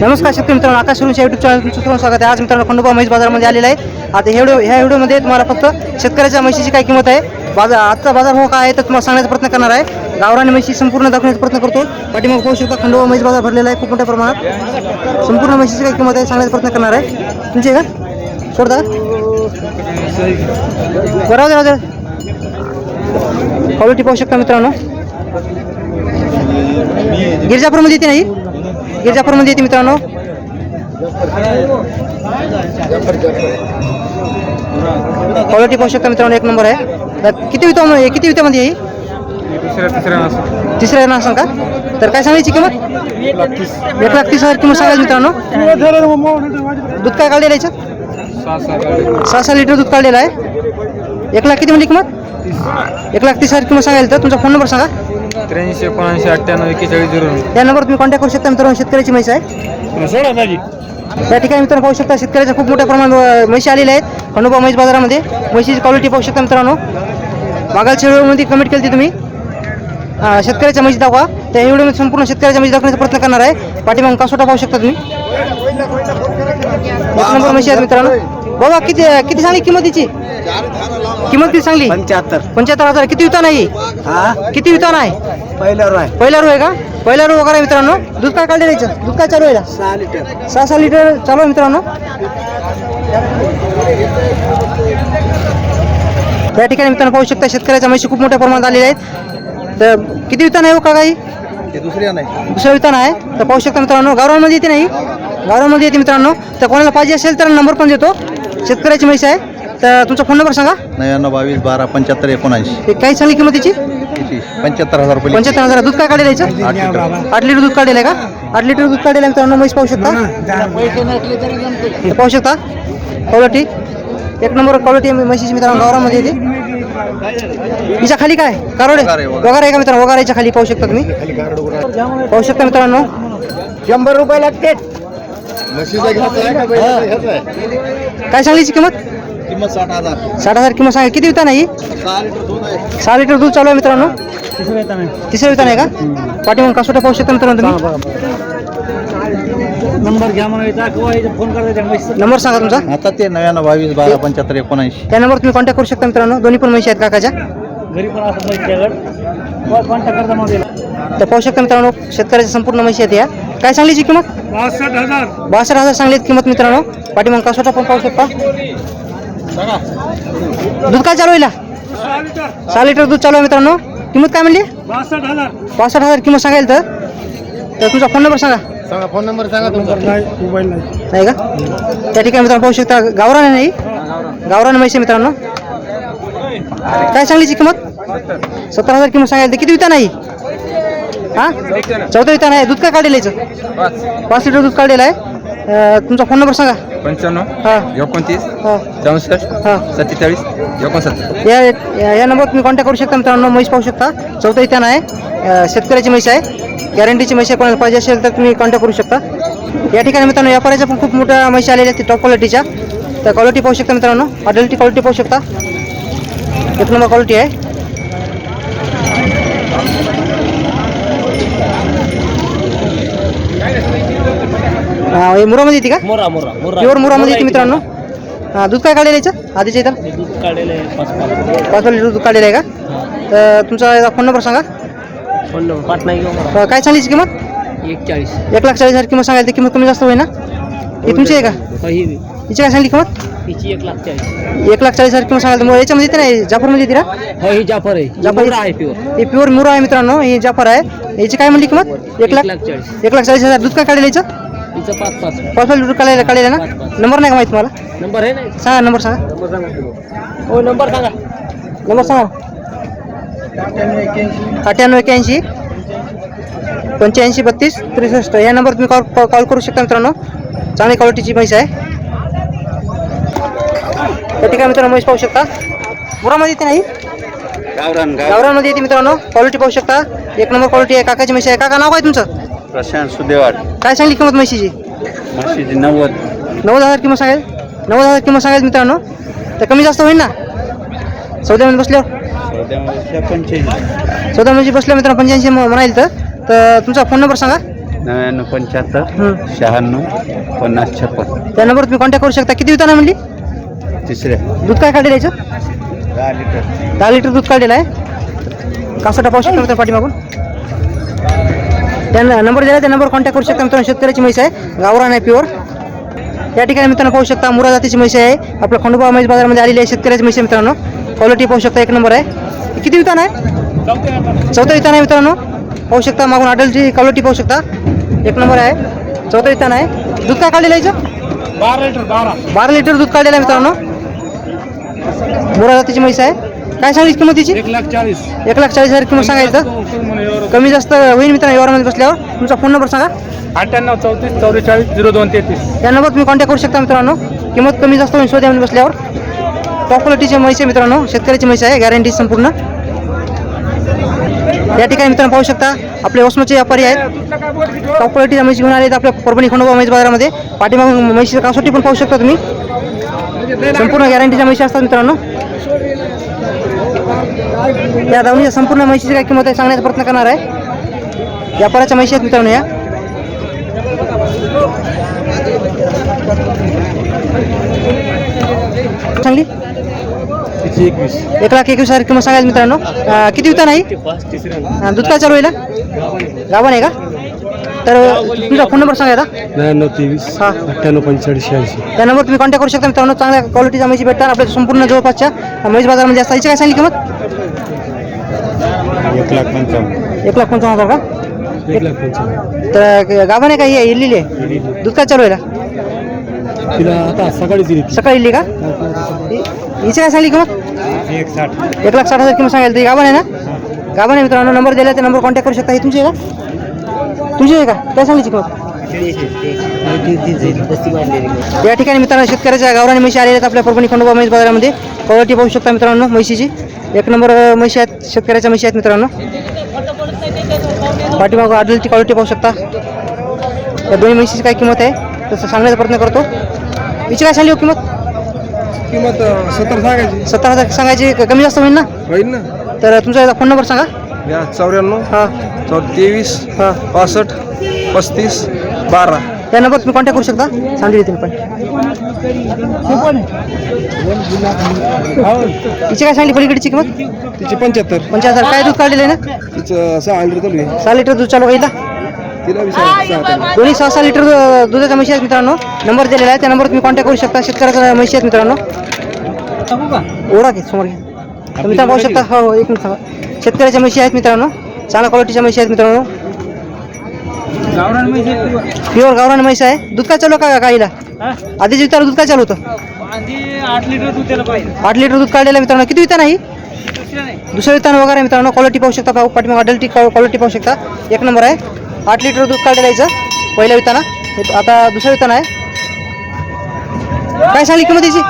नमस्कार शेतकरी मित्रांनो आकाश सुरूच्या युट्यूब चॅनल तुमचं स्वागत आहे. आज मित्रांनो खंडोबा म्हैस बाजारामध्ये आलेला आहे. आता हे ह्या व्हिडिओमध्ये तुम्हाला फक्त शेतकऱ्याच्या म्हशीची काय किंमत आहे बाजार आजचा बाजार भाव काय आहे तर तुम्हाला सांगण्याचा प्रयत्न करणार आहे. गावरान म्हशी संपूर्ण दाखवण्याचा प्रयत्न करतो. पाठीमाग पाहू शकता खंडोबा म्हैस बाजार भरलेला आहे खूप मोठ्या प्रमाणात. संपूर्ण म्हशीची काय किंमत आहे सांगण्याचा प्रयत्न करणार आहे. तुमची आहे का सोडता? बरं राहू दे, राहू दे. क्वालिटी पाहू शकता मित्रांनो. गिरजापूरमध्ये येते नाही? गिरजापूरमध्ये येते मित्रांनो. क्वालिटी पाहू शकता मित्रांनो एक नंबर आहे. किती विता किती वित्यामध्ये आहे ही? तिसऱ्या ना सांग का? तर काय सांगायची किंमत? एक लाख तीस हजार किंमत सांगायची मित्रांनो. दूध काय काढलेलं आहे याच्यात? सहा सहा लिटर दूध काढलेलं आहे. एक लाख किती म्हणली किंमत? एक लाख तीस हजार किंमत सांगायला तर तुमचा फोन नंबर सांगा. त्र्याऐंशी एकोणऐंशी अठ्ठ्याण्णव एक्केचाळीस झिरो या नंबर तुम्ही कॉन्टॅक्ट करू शकता मित्रांनो शेतकऱ्याची म्हैस आहे. सोडा माझी या ठिकाणी मित्रांनो पाहू शकता शेतकऱ्याच्या खूप मोठ्या प्रमाणात म्हशी आलेल्या आहेत. खंडोबा म्हैस बाजारामध्ये. म्हशीची क्वालिटी पाहू शकता मित्रांनो. मागालच्या व्हिडिओमध्ये कमेंट केली होती तुम्ही. अं, शेतकऱ्याच्या म्हशी दाखवा. त्या व्हिडिओमध्ये संपूर्ण शेतकऱ्याच्या म्हशी दाखवण्याचा प्रयत्न करणार आहे. पाठीमागून कासोटा पाहू शकता तुम्ही. एक नंबर म्हशी आहेत मित्रांनो. बाबा किती किती सांगली किंमतीची? किंमत किती सांगली? पंच्याहत्तर. पंच्याहत्तर हजार. किती विता नाही हा? किती विता नाही पहिल्यावर आहे. पहिला रो आहे का? पहिला रो वगैरे आहे मित्रांनो. दूध काय काढले द्यायचं दूध काय चालू आहे सहा लिटर. सहा सहा लिटर चालू आहे मित्रांनो. या ठिकाणी मित्रांनो पाहू शकता शेतकऱ्याच्या म्हशी खूप मोठ्या प्रमाणात आलेल्या आहेत. तर किती वितान आहे हो का काही ते दुसऱ्या नाही. दुसरं वितान आहे. तर पाहू शकता मित्रांनो गावरामध्ये येते नाही गावरामध्ये येते मित्रांनो. तर कोणाला पाहिजे असेल तर नंबर पण देतो. शेतकऱ्याची म्हैस आहे. तर तुमचा फोन नंबर सांगा. नव्याण्णव बावीस बारा पंच्याहत्तर एकोणऐंशी. काही सांगली किंमतीची किती? पंच्याहत्तर हजार रुपये पंच्याहत्तर हजार. दूध काय काढेल याचं आठ लिटर. आठ लिटर दूध काढलेलं आहे का? आठ लिटर दूध काढलेलं आहे मित्रांनो म्हैस पाहू शकता? हे पाहू शकता? क्वालिटी एक नंबर क्वालिटी म्हशीची मित्रांनो गावरामध्ये येते. हिच्या खाली काय? कारोडे वगार आहे, वगार. वगार आहे का मित्रांनो? वगाराच्या खाली पाहू शकता तुम्ही. पाहू शकता मित्रांनो. शंभर रुपये लागते काय सांगलीची किंमत? किंमत साठ हजार. साठ हजार किंमत सांगा. किती विता नाही सहा लिटर दूध आहे. सहा लिटर दूध चालू आहे मित्रांनो? तिसऱ्या विता नाही का? पाठीमागून कासोटा पाहू शकता मित्रांनो तुम्ही? नंबर घ्या म्हणा फोन करता नंबर सांगा तुमचा. आता ते नव्याण्णव बावीस बारा पंच्याहत्तर एकोणऐंशी. त्या नंबर तुम्ही कॉन्टॅक्ट करू शकता मित्रांनो. दोन्ही पण म्हशी आहेत काकाच्या. घरी पण असं माझ्याकडे कॉन्टॅक्ट करता मग तर पाहू शकता मित्रांनो शेतकऱ्याच्या संपूर्ण म्हशी आहेत या. काय सांगलीची किंमत? बासष्ट हजार. बासष्ट हजार सांगलीत किंमत मित्रांनो. पाठीमाग कासोटा पण पाहू शकता. दूध काय चालू आहे? सहा लिटर. दूध चालू आहे मित्रांनो. किंमत काय म्हणली? बासष्ट हजार. पासष्ट हजार किंमत सांगाल तर. तर तुमचा फोन नंबर सांगा. सांगा फोन नंबर सांगा तुमचा. नाही मोबाईल नाही. का? त्या ठिकाणी मित्रांनो पाहू शकता गावरान नाही गावरान म्हैस आहे मित्रांनो. काय सांगलीची किंमत? सत्तर हजार किंमत सांगायला तर. किती विता नाही? हा? चौदा विता नाही. दूध काय काढलेलं? पाच. लिटर दूध काढलेलं आहे. तुमचा फोन नंबर सांगा. पंच्याण्णव हा. एकोणतीस हा. चौसष्ट हा. सत्तेचाळीस एकोणसत्तर. या या- या नंबर तुम्ही कॉन्टॅक्ट करू शकता मित्रांनो. म्हैस पाहू शकता. चौथा इथं आहे अं, शेतकऱ्याची म्हैस आहे. गॅरंटीची म्हैस आहे. कोणाला पाहिजे असेल तर तुम्ही कॉन्टॅक्ट करू शकता. या ठिकाणी मित्रांनो व्यापाऱ्याच्या पण खूप मोठ्या म्हशी आलेल्या आहेत. टॉप क्वालिटीच्या तर क्वालिटी पाहू शकता मित्रांनो. अडल्टी क्वालिटी पाहू शकता. एक नंबर क्वालिटी आहे. हा, हे मुरामध्ये येते का? मोरा मोरा मोरा. प्युअर मुरामध्ये येते मित्रांनो. हा, दूध काय काढलेलं याचं आधीच्या इथं? दूध काढलेले पाच पाच पाच लिटर दूध काढलेलं आहे का? तर तुमचा फोन नंबर सांगा. फोन नंबर पाच नाही घेऊ अं, काय सांगलीची किंमत? एक चाळीस एक लाख चाळीस हजार किंमत सांगायला तर किंमत कमी जास्त होईल ना? ही तुमची आहे का? काही हिची काय सांगली किंमत? हिची एक लाख चाळीस. एक लाख चाळीस हजार किंमत सांगायला तर याच्यामध्ये येते नाही जाफरमध्ये येते ना? हो ही जाफर आहे. जाफर जाफर आहे प्युअर हे प्युअर मुरा आहे मित्रांनो ही जाफर आहे. याची काय म्हणली किंमत? एक लाख चाळीस. एक लाख चाळीस हजार. दूध काय काढलेलं याचं पाच पाच. लिटर काढलेलं काढलेलं ना? नंबर नाही का माहिती तुम्हाला? नंबर आहे ना? सांगा नंबर सांगा. नंबर सांगा हो नंबर सांगा. नंबर सांगा. अठ्ठ्याण्णव एक्याऐंशी पंच्याऐंशी बत्तीस त्रेसष्ट. या नंबर तुम्ही कॉल कॉल करू शकता मित्रांनो. चांगली क्वालिटीची म्हैस आहे. त्या ठिकाणी मित्रांनो म्हैस पाहू शकता. मुरामध्ये येते नाही गावरान गावरामध्ये येते मित्रांनो. क्वालिटी पाहू शकता. एक नंबर क्वालिटी आहे. काकाची म्हशी आहे. काका नाव काय तुमचं? प्रशांत सुदेवाड. काय सांगली किंमत म्हशीची? म्हशीची नव्वद. नव्वद हजार किंमत सांगेल नव्वद हजार किंमत सांगेल मित्रांनो. तर कमी जास्त होईल ना? चौदामध्ये बसल्यावर? पंच्याऐंशी. चौदा म्हणजे बसल्या मित्रांनो पंच्याऐंशी म्हणाल तर तर तुमचा फोन नंबर सांगा. नव्याण्णव पंच्याहत्तर. शहाण्णव पन्नास छप्पन. त्या नंबर तुम्ही कॉन्टॅक्ट करू शकता. किती विताना म्हणली? तिसऱ्या दूध काय काढलेलं याचं? दहा लिटर. दहा लिटर दूध काढलेलं आहे. कासोटा पाहू शकता मित्रांनो पाठीमागून. त्या नंबर दिला त्या नंबर कॉन्टॅक्ट करू शकता मित्रांनो. शेतकऱ्याची म्हैस आहे. गावरान आहे प्युअर या ठिकाणी मित्रांनो पाहू शकता मुरा जातीची म्हैस आहे. आपल्या खंडोबा म्हैस बाजारामध्ये आलेली आहे शेतकऱ्याची म्हैस आहे मित्रांनो. क्वालिटी पाहू शकता एक नंबर आहे. किती वितान आहे? चौथा वितान आहे मित्रांनो. पाहू शकता मागून अडलची क्वालिटी पाहू शकता. एक नंबर आहे. चौथा वितान आहे. दूध काय काढलेलं आहे बारा लिटर बारा लिटर दूध काढलेलं आहे मित्रांनो. मुरा जातीची म्हैस आहे. काय सांगितली किंमत तिची? एक लाख चाळीस. एक लाख चाळीस हजार किंमत सांगायचं. कमी जास्त होईल मित्रांनो व्यवहारामध्ये बसल्यावर. तुमचा फोन नंबर सांगा. अठ्ठ्याण्णव चौतीस चौवेचाळीस झिरो दोन तेहतीस. त्या नंबर तुम्ही कॉन्टॅक्ट करू शकता मित्रांनो. किंमत कमी जास्त होईल शोध्यामध्ये बसल्यावर. टॉप क्वालिटीची म्हैस आहे मित्रांनो. शेतकऱ्याची म्हैस आहे. गॅरंटी संपूर्ण. या ठिकाणी मित्रांनो पाहू शकता आपले वसमचे व्यापारी आहेत. टॉप क्वालिटीच्या म्हैस घेऊन आले आहेत आपल्या परभणी खंडोबा म्हैस बाजारामध्ये. पाठीमागून म्हैशीचं कासोटी पण पाहू शकता तुम्ही. संपूर्ण गॅरंटीच्या म्हैशी असतात मित्रांनो. या दावणीच्या संपूर्ण म्हैशीची काय किंमत आहे सांगण्याचा प्रयत्न करणार आहे. व्यापाराच्या म्हैशी आहेत मित्रांनो या. चांगली? एक लाख एकवीस हजार किंमत सांगायला मित्रांनो. किती विता नाही दूध काय चालू आहे गाभण आहे का? तर तुमचा फोन नंबर सांगा आता नव्याण्णव तेवीस हा. अठ्ठ्याण्णव पंचेचाळीस शहाऐंशी. त्या नंबर तुम्ही कॉन्टॅक्ट करू शकता मित्रांनो. चांगल्या क्वालिटीच्या म्हैशी भेटतात. आपल्या संपूर्ण जवळपासच्या म्हैस बाजारामध्ये असतात. हिची काय सांगली किंमत? एक लाख पंचावन्न. एक लाख पंचावन्न हजार का? एक लाख पंचावन्न. तर गाभण आहे का ही? इल्लेली आहे? दूध काय चालू आहे तिला आता सकाळीच दिली सकाळी इल्ली का? हि- हिची काय सांगली किंमत एक साठ. एक लाख साठ हजार किंमत सांगायला ती गाभण आहे ना? आहे मित्रांनो नंबर दिला त्या नंबर कॉन्टॅक्ट करू शकता. ही तुमची आहे का? तुमची आहे का? काय सांगायची किंमत? या ठिकाणी मित्रांनो शेतकऱ्याच्या गावरानी म्हशी आलेल्या आहेत आपल्या परभणी खंडोबा म्हैस बाजारामध्ये. क्वालिटी पाहू शकता मित्रांनो म्हशीची. एक नंबर म्हशी आहेत शेतकऱ्याच्या म्हशी आहेत मित्रांनो. पाठीमागं आडलची क्वालिटी पाहू शकता. या दोन्ही म्हशीची काय किंमत आहे तसं सांगण्याचा प्रयत्न करतो. काय सांगली हो किंमत? किंमत सत्तर सांगायची. सत्तर हजार सांगायची कमी जास्त होईल ना? होईल ना. तर तुमचा फोन नंबर सांगा. चौऱ्याण्णव हां. तेवीस हां. पासष्ट पस्तीस बारा. या नंबर तुम्ही कॉन्टॅक्ट करू शकता. सांगली येतील पण हिची काय सांगली? पलीकडची किंमत तिची पंच्याहत्तर. पंचाहत्तर काय दूध काढलेलं आहे ना? तिचं सहा लिटर चालू आहे. सहा लिटर दूध चालू होईल तिला. दोन्ही सहा सहा लिटर अं, दुधाच्या म्हशी आहेत मित्रांनो. नंबर दिलेला आहे. त्या नंबर तुम्ही कॉन्टॅक्ट करू शकता. शेतकऱ्याच्या म्हशी आहेत मित्रांनो. ओढा घे समोर घे तर मित्रांनो पाहू शकता. हो हो, एक मिनिट थांबा. शेतकऱ्याच्या म्हशी आहेत मित्रांनो. चांगल्या क्वालिटीच्या म्हशी आहेत मित्रांनो. प्युअर गावरान म्हैस आहे. दूध काय चालू आहे का गाईला? आधीच विचार दूध काय चालू होतं? आठ लिटर दूध त्याला पाहिजे. आठ लिटर दूध काढलेलं आहे मित्रांनो. किती वितान आहे दुसरं वितान वगैरे आहे मित्रांनो. क्वालिटी पाहू शकता पाहू पाठीमाग अडल्टी क्वालिटी पाहू शकता. एक नंबर आहे. आठ लिटर दूध काढलेलं आहे याचं पहिल्या विताना हे आता दुसरं वितान आहे. काय सांगली किंमत याची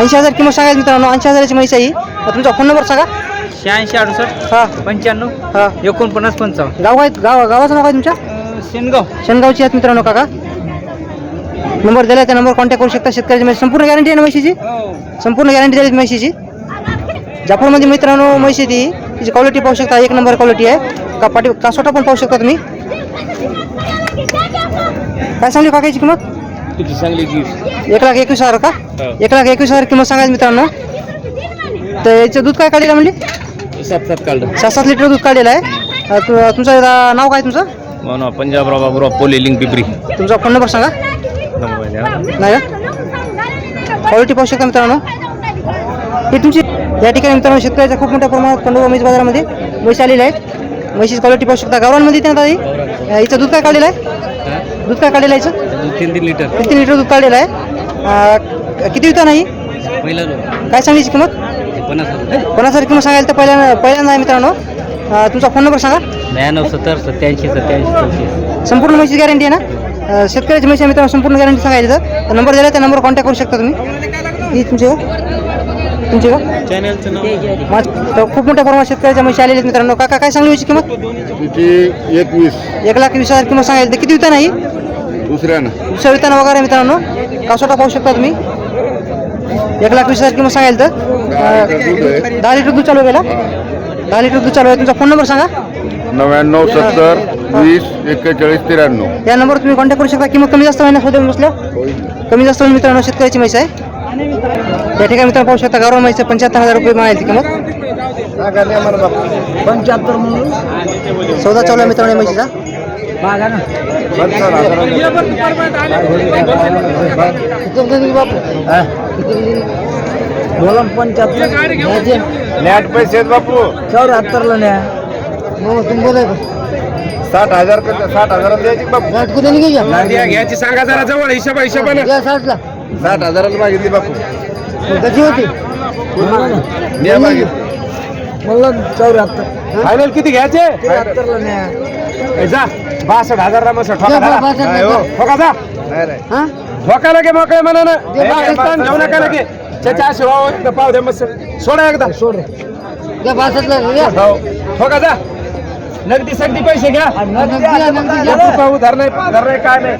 ऐंशी हजार. किंमत सांगायची मित्रांनो. ऐंशी हजाराची म्हैस आहे ही. आता तुमचा फोन नंबर सांगा. शहाऐंशी अडुसष्ट हां. पंच्याण्णव हां. एकोणपन्नास पंचावन्न. गाव आहे गाव गावाचं नाव आहे तुमच्या? शेनगाव. शनगावची आहेत मित्रांनो काका. नंबर दिला त्या नंबर कॉन्टॅक्ट करू शकता शेतकऱ्याची म्हैस संपूर्ण गॅरंटी आहे ना म्हशीची? संपूर्ण गॅरंटी दिली म्हशीची? जाफरमध्ये मित्रांनो म्हशी ती. तिची क्वालिटी पाहू शकता. एक नंबर क्वालिटी आहे. का पाठी कासोटा पण पाहू शकता तुम्ही? काय सांगली काकाची किंमत? किती चांगली एक लाख एकवीस हजार का? हो. एक लाख एकवीस हजार किंमत सांगायची मित्रांनो. तर याचं दूध काय काढलेलं आहे म्हणली? सात सात काढलं. सात सात लिटर दूध काढलेलं आहे. अं, तु- तुमचं अं, नाव काय तुमचं? म्हणून पंजाबराव बाबूराव पोले लिंक पिपरी. तुमचा फोन नंबर सांगा. नाही का? क्वालिटी पाहू शकता मित्रांनो. ही तुमची या ठिकाणी मित्रांनो शेतकऱ्याच्या खूप मोठ्या प्रमाणात खंडोबा म्हैस बाजारामध्ये म्हैस आलेल्या आहेत. म्हशीची क्वालिटी पाहू शकता. गावरांमध्ये येते ना दादा ही? अं, हिचं दूध काय काढलेलं आहे? दूध काय काढलेलं आहे हिचं तीन तीन लिटर. किती लिटर दूध काढलेलं आहे. अं, किती विता नाही पहिला काय सांगायची किंमत? पन्नास हजार किंमत सांगायला तर पहिल्यांदा पहिल्यांदा आहे मित्रांनो. अं, तुमचा फोन नंबर सांगा. ब्याण्णव सत्तर सत्याऐंशी सत्याऐंशी चौतीस. संपूर्ण म्हशीची गॅरंटी आहे ना? अं, शेतकऱ्याची म्हशी आहे मित्रांनो संपूर्ण गॅरंटी सांगायची तर. नंबर दिला त्या नंबर कॉन्टॅक्ट करू शकता तुम्ही. ही तुमची का तुमची का चॅनलचं नाव. माझ- तर खूप मोठ्या प्रमाणात शेतकऱ्याच्या म्हशी आलेल्या आहेत मित्रांनो. काका काय सांगली म्हशी किंमत? तिची एकवीस. एक लाख वीस हजार किंमत सांगायची. तर किती विता नाही? दुसऱ्यानं. दुसऱ्या विताना वगैरे मित्रांनो. कासोटा पाहू शकता तुम्ही? एक लाख वीस हजार किंमत सांगायला तर? दहा लिटर दूध चालू गेला दहा लिटर दूध चालू आहे. तुमचा फोन नंबर सांगा. नव्याण्णव सत्तर वीस एक्केचाळीस त्र्याण्णव. या नंबरवर तुम्ही कॉन्टॅक्ट करू शकता. किंमत कमी जास्त होईल ना सौद्या बसल्या कमी जास्त होईल मित्रांनो शेतकऱ्याची म्हैस आहे. या ठिकाणी मित्रांनो पाहू शकता गावरान म्हैस पंच्याहत्तर हजार रुपये ती किंमत. पंच्याहत्तर म्हणून. सौदा चालू आहे मित्रांनो म्हैशीचा. ना. बोला ना पंच्याहत्तर घ्यायचे नॅट पैसे आहेत बापू. चौऱ्याहत्तरला न्या तुम्ही बोलाय साठ हजार साठ हजार द्यायची बापू. घ्यायची. सांगा जरा जवळ हिशोबा हिशोबानं साठ हजाराला मागितली बापू. कशी होती. द्या मागितली. चौऱ्याहत्तर फायनल किती घ्यायचे? त्र्याहत्तरला न्या ए, जा. बासष्ट हजार मस्त ठोका. नाही हो. ठोका जा. नाही नाही ठोका लगे मोकळे म्हणा ना पाकिस्तान घेऊ नका लगे। त्याच्या शिवा पाव दे मस्त। सोडा एकदा। सोड रे। हो ठोका जा। नगदी सगदी पैसे घ्या। रुपया उधार नाही काय नाही.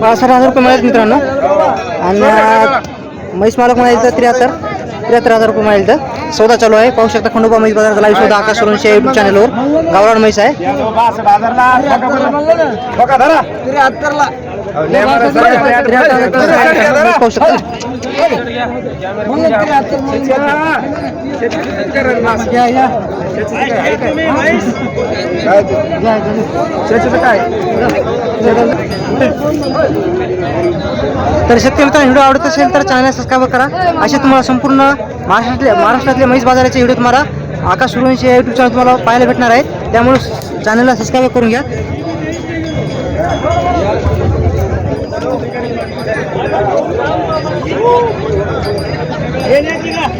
पासष्ट हजार रुपये मिळाले मित्रांनो. आणि म्हैस मालक म्हणायचं तर त्र्याहत्तर. त्र्याहत्तर हजार रुपये मिळाले तर सौदा चालू आहे. पाहू शकता खंडोबा म्हैस बाजाराचा लाईव्ह सौदा आकाश सुरूंच्या युट्यूब चॅनलवर गावरान म्हैस आहे. धरा. त्र्याहत्तरला. तर शेतकरी मित्रांनो व्हिडिओ आवडत असेल तर चॅनल सबस्क्राईब करा. असे तुम्हाला संपूर्ण महाराष्ट्रातल्या महाराष्ट्रातल्या म्हैस बाजाराचे व्हिडिओ तुम्हाला आकाश सुरूंचे युट्यूब चॅनल तुम्हाला पाहायला भेटणार आहे त्यामुळे चॅनलला सबस्क्राईब करून घ्या. エネルギーが。